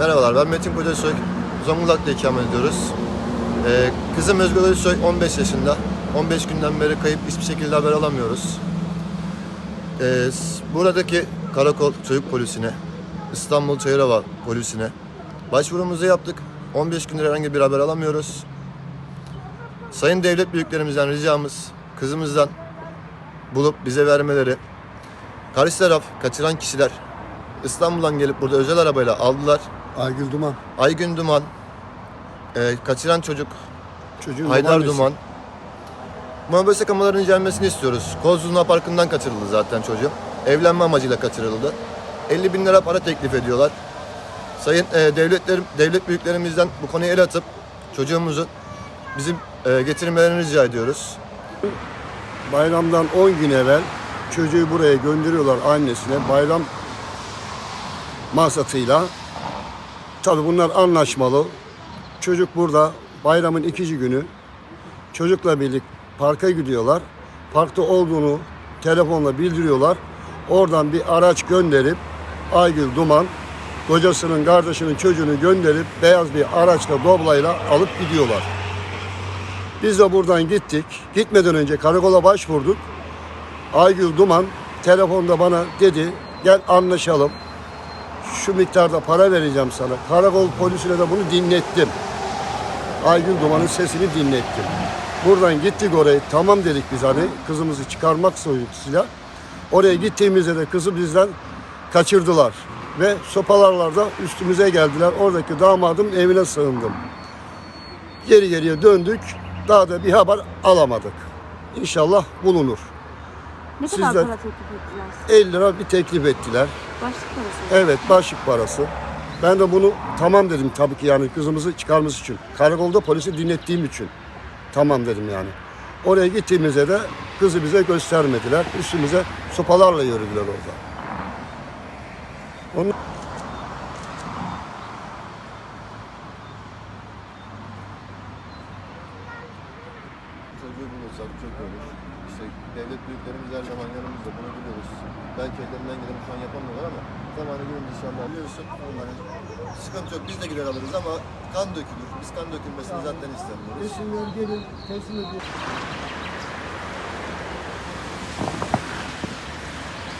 Merhabalar ben Metin Kocasoy. Zonguldak'ta ikamet ediyoruz. Ee, kızım Özgür Özsoy 15 yaşında. 15 günden beri kayıp hiçbir şekilde haber alamıyoruz. Ee, buradaki karakol çocuk polisine, İstanbul Çayırova polisine başvurumuzu yaptık. 15 gündür herhangi bir haber alamıyoruz. Sayın devlet büyüklerimizden ricamız kızımızdan bulup bize vermeleri. Karşı taraf kaçıran kişiler İstanbul'dan gelip burada özel arabayla aldılar. Aygül Duman. Aygün Duman, e, kaçıran çocuk Çocuğun Haydar. Duman. Mobese kamaların incelmesini istiyoruz. Kozluğuna Parkı'ndan kaçırıldı zaten çocuğum. Evlenme amacıyla kaçırıldı. 50 bin lira para teklif ediyorlar. Sayın e, devletlerim, devlet büyüklerimizden bu konuya el atıp çocuğumuzu bizim e, getirmelerini rica ediyoruz. Bayramdan 10 gün evvel çocuğu buraya gönderiyorlar annesine bayram masatıyla. Tabii bunlar anlaşmalı. Çocuk burada bayramın ikinci günü çocukla birlikte parka gidiyorlar. Parkta olduğunu telefonla bildiriyorlar. Oradan bir araç gönderip Aygül Duman kocasının kardeşinin çocuğunu gönderip beyaz bir araçla doblayla alıp gidiyorlar. Biz de buradan gittik. Gitmeden önce karakola başvurduk. Aygül Duman telefonda bana dedi gel anlaşalım. Şu miktarda para vereceğim sana. Karakol polisine de bunu dinlettim. Aygül Duman'ın sesini dinlettim. Buradan gittik oraya. Tamam dedik biz hani kızımızı çıkarmak soyuntusuyla. Oraya gittiğimizde de kızı bizden kaçırdılar. Ve sopalarla da üstümüze geldiler. Oradaki damadın evine sığındım. Geri geriye döndük. Daha da bir haber alamadık. İnşallah bulunur. Ne kadar Sizden- para teklif ettiler size? 50 lira bir teklif ettiler. Başlık parası. Evet başlık parası. Ben de bunu tamam dedim tabii ki yani kızımızı çıkarması için. Karakolda polisi dinlettiğim için. Tamam dedim yani. Oraya gittiğimizde de kızı bize göstermediler. Üstümüze sopalarla yürüdüler orada. Onun çocuğu bulursak çok olur. İşte devlet büyüklerimiz her zaman yanımızda bunu biliyoruz. Belki ellerinden geleni şu an yapamıyorlar ama zamanı görünce inşallah biliyorsun onların sıkıntı yok. Biz de gider alırız ama kan dökülür. Biz kan dökülmesini zaten istemiyoruz. Resimler gelin teslim edin.